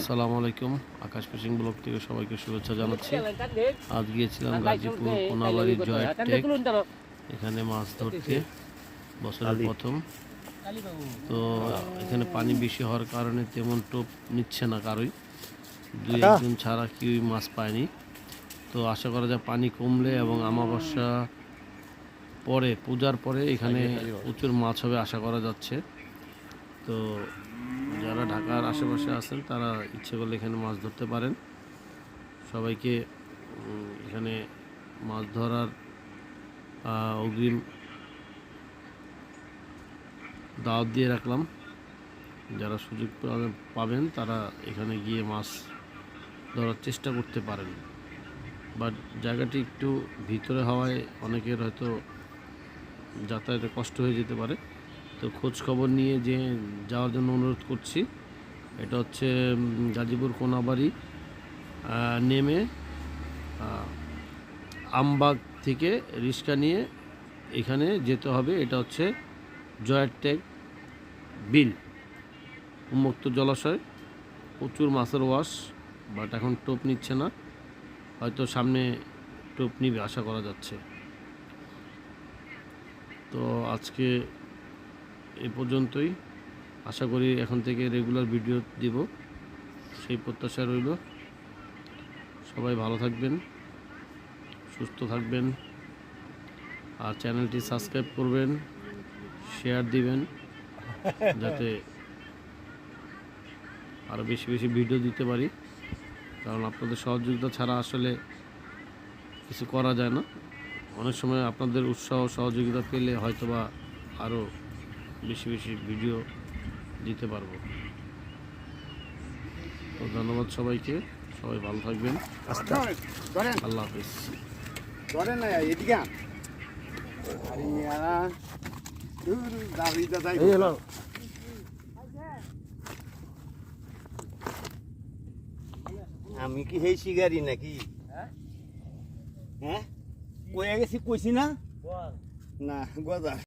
আসসালামু আলাইকুম। আকাশ fishing blog থেকে সবাইকে শুভেচ্ছা জানাচ্ছি। আজ গিয়েছিলাম গাজীপুর কোনাবাড়ি জয়ের টেক। এখানে মাছ ধরতে বছরের প্রথম। তো এখানে পানি বেশি হওয়ার কারণে তেমন টোপ নিচ্ছে না কারোই। দুই একজন ছাড়া কেউই মাছ পায়নি। তো আশা করা যায় পানি কমলে এবং আমাবস্যা পরে পূজার পরে এখানে প্রচুর মাছ হবে আশা করা যাচ্ছে। তো যারা ঢাকার আশেপাশে আছেন, তারা ইচ্ছে করলে এখানে মাছ ধরতে পারেন। সবাইকে এখানে মাছ ধরার অগ্রিম দাওয়াত দিয়ে রাখলাম। যারা সুযোগ পাবেন, তারা এখানে গিয়ে মাছ ধরার চেষ্টা করতে পারেন। বাট জায়গাটি একটু ভিতরে হওয়ায় অনেকের হয়তো যাতায়াতে কষ্ট হয়ে যেতে পারে। তো খোঁজ খবর নিয়ে যে যাওয়ার জন্য অনুরোধ করছি। এটা হচ্ছে গাজীপুর কোনাবাড়ি নেমে আমবাগ থেকে রিক্সা নিয়ে এখানে যেতে হবে। এটা হচ্ছে জয়ের টেক বিল, উন্মুক্ত জলাশয়। প্রচুর মাছের ওয়াশ, বাট এখন টোপ নিচ্ছে না। হয়তো সামনে টোপ নিবে, আশা করা যাচ্ছে। তো আজকে এ পর্যন্তই। আশা করি এখন থেকে রেগুলার ভিডিও দিব। সেই প্রত্যাশা রইল। সবাই ভালো থাকবেন, সুস্থ থাকবেন, আর চ্যানেলটি সাবস্ক্রাইব করবেন শেয়ার দিবেন, যাতে আরও বেশি বেশি ভিডিও দিতে পারি। কারণ আপনাদের সহযোগিতা ছাড়া আসলে কিছু করা যায় না। অনেক সময় আপনাদের উৎসাহ, সহযোগিতা পেলে হয়তোবা আরও বেশি বেশি ভিডিও দিতে পারব। তো ধন্যবাদ সবাইকে। সবাই ভালো থাকবেন। ধরেন। আল্লাহ হাফিজ। ধরেন না এদিকে আমি কি সেই শিগারি নাকি? হ্যাঁ? কয়ে গেছি কইছি না? না গজা।